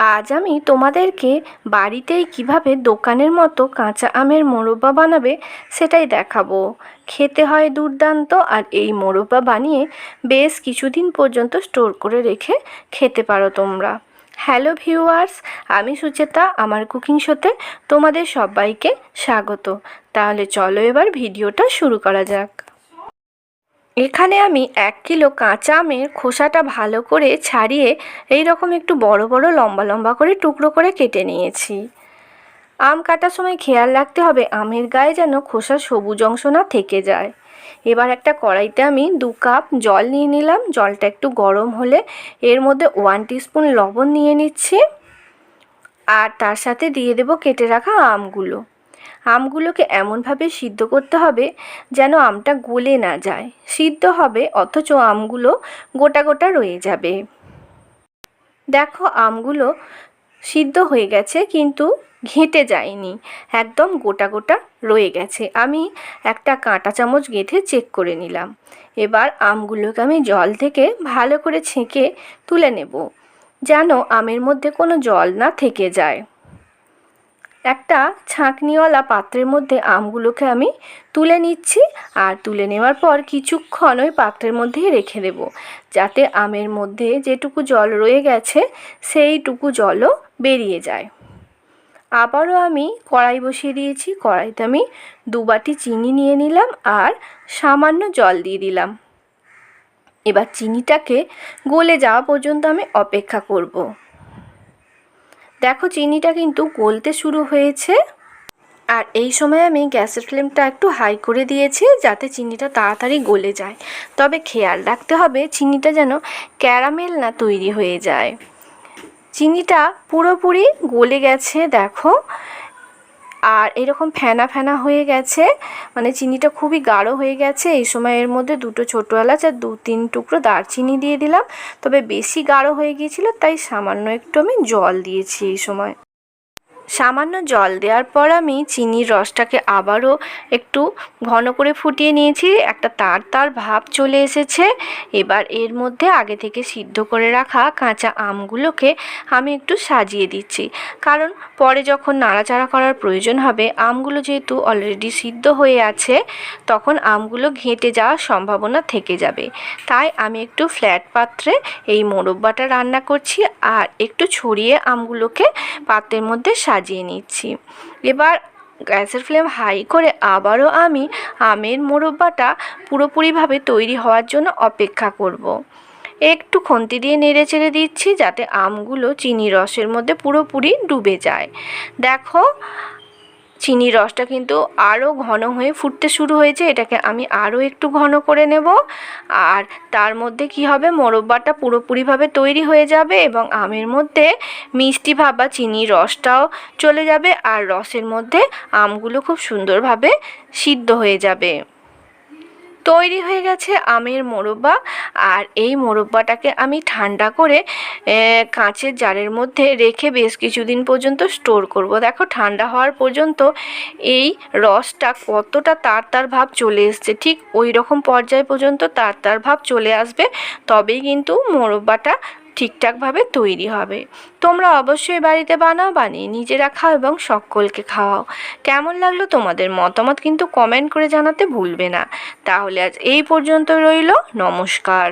আজ আমি তোমাদেরকে বাড়িতেই কীভাবে দোকানের মতো কাঁচা আমের মোরব্বা বানাবে সেটাই দেখাবো। খেতে হয় দুর্দান্ত আর এই মোরব্বা বানিয়ে বেশ কিছুদিন পর্যন্ত স্টোর করে রেখে খেতে পারো তোমরা। হ্যালো ভিউয়ার্স, আমি সুচেতা, আমার কুকিং শোতে তোমাদের সবাইকে স্বাগত। তাহলে চলো এবার ভিডিওটা শুরু করা যাক। এখানে আমি এক কিলো কাঁচা আমের খোসাটা ভালো করে ছাড়িয়ে এই রকম একটু বড় বড়, লম্বা লম্বা করে টুকরো করে কেটে নিয়েছি। আম কাটার সময় খেয়াল রাখতে হবে আমের গায়ে যেন খোসা সবুজ অংশ না থেকে যায়। এবার একটা কড়াইতে আমি দু কাপ জল নিয়ে নিলাম, জলটা একটু গরম হলে এর মধ্যে ওয়ান টিস্পুন লবণ নিয়ে নিচ্ছি। আর তার সাথে দিয়ে দেবো কেটে রাখা আমগুলো। আমগুলোকে এমনভাবে সিদ্ধ করতে হবে যেন আমটা গলে না যায়। সিদ্ধ হবে, অথচ আমগুলো গোটা গোটা রয়ে যাবে। দেখো, আমগুলো সিদ্ধ হয়ে গেছে, কিন্তু ঘেঁটে যায়নি। একদম গোটা গোটা রয়ে গেছে। আমি একটা কাঁটা চামচ গেঁথে চেক করে নিলাম। এবার আমগুলোকে আমি জল থেকে ভালো করে ছেঁকে তুলে নেব, যেন আমের মধ্যে কোনো জল না থেকে যায়। একটা ছাঁকনিওয়ালা পাত্রের মধ্যে আমগুলোকে আমি তুলে নিচ্ছি আর তুলে নেওয়ার পর কিছুক্ষণ ওই পাত্রের মধ্যেই রেখে দেব। যাতে আমের মধ্যে যেটুকু জল রয়ে গেছে, সেইটুকু জলও বেরিয়ে যায়। আবারও আমি কড়াই বসিয়ে দিয়েছি। কড়াইতে আমি দু বাটি চিনি নিয়ে নিলাম আর সামান্য জল দিয়ে দিলাম। এবার চিনিটাকে গলে যাওয়া পর্যন্ত আমি অপেক্ষা করব। দেখো চিনিটা কিন্তু গলতে শুরু হয়েছে। আর এই সময় আমি গ্যাসের ফ্লেমটা একটু হাই করে দিয়েছি যাতে চিনিটা তাড়াতাড়ি গলে যায়। তবে খেয়াল রাখতে হবে চিনিটা যেন ক্যারামেল না তৈরি হয়ে যায়। চিনিটা পুরোপুরি গলে গেছে, দেখো। আর এরকম ফেনা ফেনা হয়ে গেছে মানে চিনিটা খুবই গাঢ় হয়ে গেছে। এই সময় এর মধ্যে দুটো ছোটো এলাচ আর দু তিন টুকরো দারচিনি দিয়ে দিলাম। তবে বেশি গাঢ় হয়ে গিয়েছিল, তাই সামান্য একটু আমি জল দিয়েছি এই সময়। সামান্য জল দেওয়ার পর আমি চিনির রসটাকে আবারও একটু ঘন করে ফুটিয়ে নিয়েছি। একটা তার তার ভাব চলে এসেছে। এবার এর মধ্যে আগে থেকে সিদ্ধ করে রাখা কাঁচা আমগুলোকে আমি একটু সাজিয়ে দিচ্ছি। কারণ পরে যখন নাড়াচাড়া করার প্রয়োজন হবে, আমগুলো যেহেতু অলরেডি সিদ্ধ হয়ে আছে, তখন আমগুলো ঘেঁটে যাওয়ার সম্ভাবনা থেকে যাবে। তাই আমি একটু ফ্ল্যাট পাত্রে এই মোরব্বাটা রান্না করছি আর একটু ছড়িয়ে আমগুলোকে পাত্রের মধ্যে সাজিয়ে নিচ্ছি এবার গ্যাসের ফ্লেম হাই করে আবারও আমি আমের মোরব্বাটা পুরোপুরিভাবে তৈরি হওয়ার জন্য অপেক্ষা করব। একটু খন্তি দিয়ে নেড়ে চেড়ে দিচ্ছি যাতে আমগুলো চিনি রসের মধ্যে পুরোপুরি ডুবে যায় দেখো চিনির রসটা কিন্তু আরও ঘন হয়ে ফুটতে শুরু হয়েছে। এটাকে আমি আরও একটু ঘন করে নেব। আর তার মধ্যে কি হবে? মোরব্বাটা পুরোপুরিভাবে তৈরি হয়ে যাবে এবং আমের মধ্যে মিষ্টি ভাব বা চিনির রসটাও চলে যাবে। আর রসের মধ্যে আমগুলো খুব সুন্দরভাবে সিদ্ধ হয়ে যাবে। তৈরি হয়ে গেছে আমের মোরব্বা। আর এই মোরব্বাটাকে আমি ঠান্ডা করে কাঁচের জারের মধ্যে রেখে বেশ কিছুদিন পর্যন্ত স্টোর করব। দেখো, ঠান্ডা হওয়ার পর্যন্ত এই রসটা কতটা তার তার ভাব চলে এসছে। ঠিক ওই রকম পর্যায় পর্যন্ত তার তার ভাব চলে আসবে। তবেই কিন্তু মোরব্বাটা ঠিকঠাকভাবে তৈরি হবে। তোমরা অবশ্যই বাড়িতে বানাও, বানিয়ে নিজেরা খাও এবং সকলকে খাওয়াও। কেমন লাগল তোমাদের মতামত কিন্তু কমেন্ট করে জানাতে ভুলবে না। তাহলে আজ এই পর্যন্ত রইল। নমস্কার।